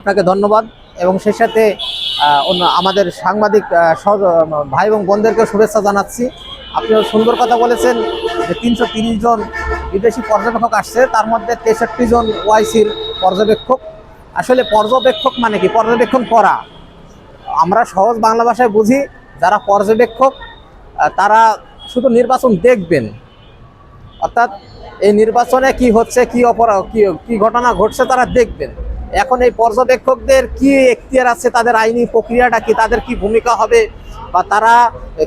আপনাকে ধন্যবাদ এবং সেই সাথে অন্য আমাদের সাংবাদিক ভাই এবং বোনদেরকে শুভেচ্ছা জানাচ্ছি। আপনিও সুন্দর কথা বলেছেন যে তিনশো জন বিদেশি পর্যবেক্ষক আসছে, তার মধ্যে তেষট্টি জন ওয়াইসির পর্যবেক্ষক। আসলে পর্যবেক্ষক মানে কি? পর্যবেক্ষণ করা। আমরা সহজ বাংলা ভাষায় বুঝি, যারা পর্যবেক্ষক তারা শুধু নির্বাচন দেখবেন। অর্থাৎ এই নির্বাচনে কি হচ্ছে, কি অপরাধ কি কি ঘটনা ঘটছে তারা দেখবেন। এখন এই পর্যবেক্ষকদের কি এখতিয়ার আছে, তাদের আইনি প্রক্রিয়াটা কি, তাদের কি ভূমিকা হবে, বা তারা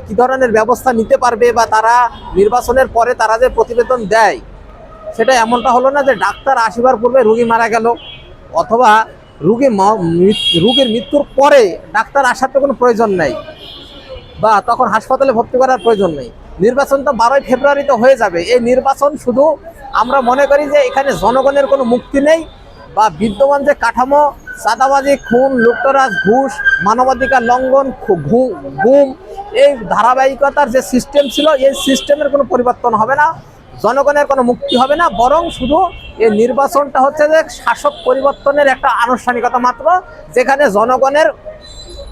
কি ধরনের ব্যবস্থা নিতে পারবে, বা তারা নির্বাচনের পরে তারা যে প্রতিবেদন দেয়, সেটা এমনটা হলো না যে ডাক্তার আসিবার পূর্বে রুগী মারা গেল, অথবা রুগী রুগীর মৃত্যুর পরে ডাক্তার আসার তো কোনো প্রয়োজন নেই, বা তখন হাসপাতালে ভর্তি করার প্রয়োজন নেই। নির্বাচন তো বারোই ফেব্রুয়ারিতে হয়ে যাবে। এই নির্বাচন শুধু আমরা মনে করি যে এখানে জনগণের কোনো মুক্তি নেই বা বিদ্যমান যে কাঠামো, চাঁদাবাজি, খুন, লুটতরাজ, ঘুষ, মানবাধিকার লঙ্ঘন ঘুম এই ধারাবাহিকতার যে সিস্টেম ছিল, এই সিস্টেমের কোনো পরিবর্তন হবে না, জনগণের কোনো মুক্তি হবে না, বরং শুধু এই নির্বাচনটা হচ্ছে যে শাসক পরিবর্তনের একটা আনুষ্ঠানিকতা মাত্র, যেখানে জনগণের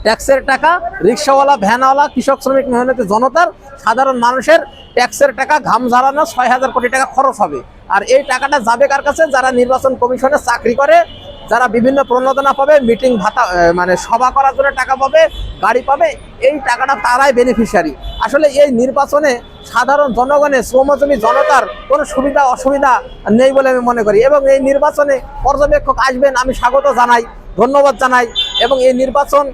ট্যাক্সের টাকা, রিক্সাওয়ালা, ভ্যানওয়ালা, কৃষক, শ্রমিক মেহনতি জনতার, সাধারণ মানুষের ট্যাক্সের টাকা ঘাম ঝাড়ানো ছয় হাজার কোটি টাকা খরচ হবে। আর এই টাকাটা যাবে কার কাছে? যারা নির্বাচন কমিশনে চাকরি করে, যারা বিভিন্ন প্রণোদনা পাবে, মিটিং ভাতা মানে সভা করার জন্য টাকা পাবে, গাড়ি পাবে, এই টাকাটা তারাই বেনিফিশিয়ারি আসলে এই নির্বাচনে সাধারণ জনগণের শ্রমজীবী জনতার কোনো সুবিধা, অসুবিধা নেই বলে আমি মনে করি। এবং এই নির্বাচনে পর্যবেক্ষক আসবেন, আমি স্বাগত জানাই, ধন্যবাদ জানাই। এবং এই নির্বাচন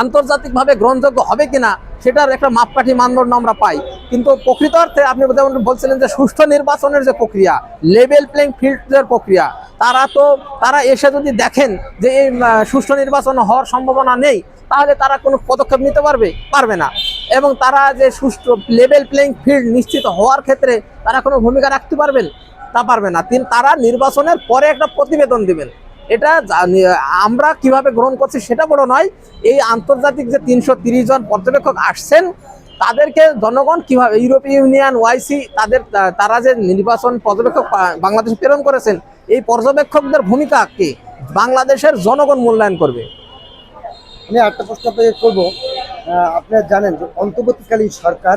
আন্তর্জাতিকভাবে গ্রহণযোগ্য হবে কিনা সেটার একটা মাপকাঠি মানদণ্ড আমরা পাই। কিন্তু প্রকৃত অর্থে আপনি যেমন বলছিলেন যে সুষ্ঠু নির্বাচনের যে প্রক্রিয়া লেভেল প্লেইং ফিল্ডের প্রক্রিয়া, তারা তো, তারা এসে যদি দেখেন যে এই সুষ্ঠু নির্বাচন হওয়ার সম্ভাবনা নেই, তাহলে তারা কোনো পদক্ষেপ নিতে পারবে পারবে না। এবং তারা যে সুষ্ঠু লেভেল প্লেইং ফিল্ড নিশ্চিত হওয়ার ক্ষেত্রে তারা কোনো ভূমিকা রাখতে পারবেন? তা পারবে না। তিন, তারা নির্বাচনের পরে একটা প্রতিবেদন দিবেন। এটা আমরা কীভাবে গ্রহণ করছি সেটা বড় নয়। এই আন্তর্জাতিক যে তিনশো জন পর্যবেক্ষক আসছেন, তাদেরকে জনগণ কীভাবে, ইউরোপীয় ইউনিয়ন ওয়াইসি তাদের, তারা যে নির্বাচন পর্যবেক্ষক বাংলাদেশে প্রেরণ করেছেন, এই পর্যবেক্ষকদের ভূমিকা কি? বাংলাদেশের জনগণ মূল্যায়ন করবে। আমি একটা প্রশ্ন আপনাকে করব। আপনারা জানেন যে অন্তর্বর্তীকালীন সরকার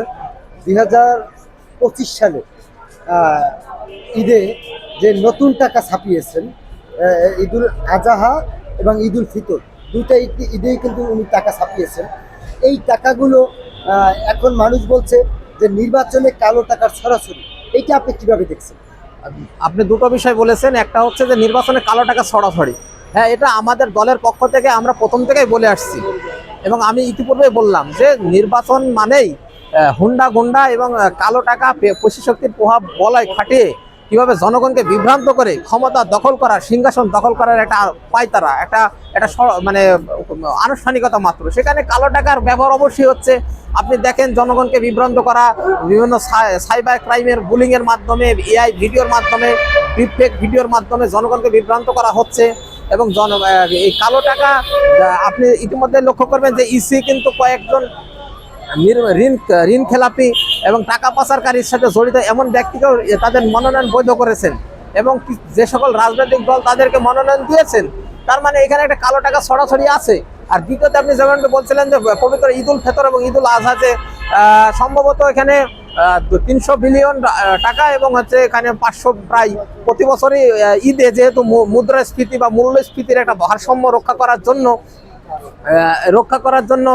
দুই হাজার পঁচিশ সালে ঈদে যে নতুন টাকা ছাপিয়েছেন ঈদুল আজাহা এবং ঈদুল ফিতর। দুইটা ঈদ- ঈদেই কিন্তু উনি টাকা ছাপিয়েছেন। এই টাকাগুলো এখন মানুষ বলছে যে নির্বাচনে কালো টাকার সরাসরি। এইটা আপনি কীভাবে দেখছেন? আপনি দুটো বিষয় বলেছেন। একটা হচ্ছে যে নির্বাচনে কালো টাকা সরাসরি। হ্যাঁ এটা আমাদের দলের পক্ষ থেকে আমরা প্রথম থেকেই বলে আসছি। এবং আমি ইতিপূর্বে বললাম যে নির্বাচন মানেই হুন্ডা গুন্ডা এবং কালো টাকা পেশি শক্তির প্রভাব বলয় খাটিয়ে কীভাবে জনগণকে বিভ্রান্ত করে ক্ষমতা দখল করা, সিংহাসন দখল করার একটা পায়তারা, একটা একটা মানে আনুষ্ঠানিকতা মাত্র। সেখানে কালো টাকার ব্যবহার অবশ্যই হচ্ছে। আপনি দেখেন জনগণকে বিভ্রান্ত করা, বিভিন্ন সাই- সাইবার ক্রাইমের বুলিং এর মাধ্যমে এআই ভিডিওর মাধ্যমে ডিপফেক ভিডিওর মাধ্যমে জনগণকে বিভ্রান্ত করা হচ্ছে। এবং জন এই কালো টাকা আপনি ইতিমধ্যে লক্ষ্য করবেন যে ইসি কিন্তু কয়েকজন ঋণ ঋণ খেলাপি এবং টাকা পাচারকারীর সাথে জড়িত এমন ব্যক্তিকেও তাদের মনোনয়ন বৈধ করেছেন এবং যে সকল রাজনৈতিক দল তাদেরকে মনোনয়ন দিয়েছেন, তার মানে এখানে একটা কালো টাকা ছড়াছড়ি আছে। আর দ্বিতীয়ত আপনি যেমন বলছিলেন যে পবিত্র ঈদুল ফেতর এবং ঈদুল আজহা যে সম্ভবত এখানে তিনশো বিলিয়ন টাকা এবং হচ্ছে এখানে পাঁচশো প্রায় প্রতি বছরই ঈদে যেহেতু মুদ্রাস্ফীতি বা মূল্যস্ফীতির একটা ভারসাম্য রক্ষা করার জন্য রক্ষা করার জন্য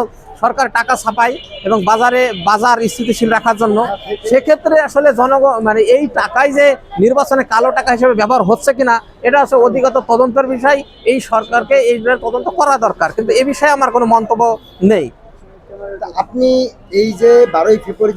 সরকার টাকা ছাপায় এবং বাজারে বাজার স্থিতিশীল রাখার জন্য, সেক্ষেত্রে আসলে জনগণ মানে এই টাকাই যে নির্বাচনে কালো টাকা হিসেবে ব্যবহার হচ্ছে কিনা, এটা হচ্ছে অধিগত তদন্তের বিষয়। এই সরকারকে এই তদন্ত করা দরকার, কিন্তু এ বিষয়ে আমার কোনো মন্তব্য নেই। আপনি এই যে বারোই ফেব্রুয়ারি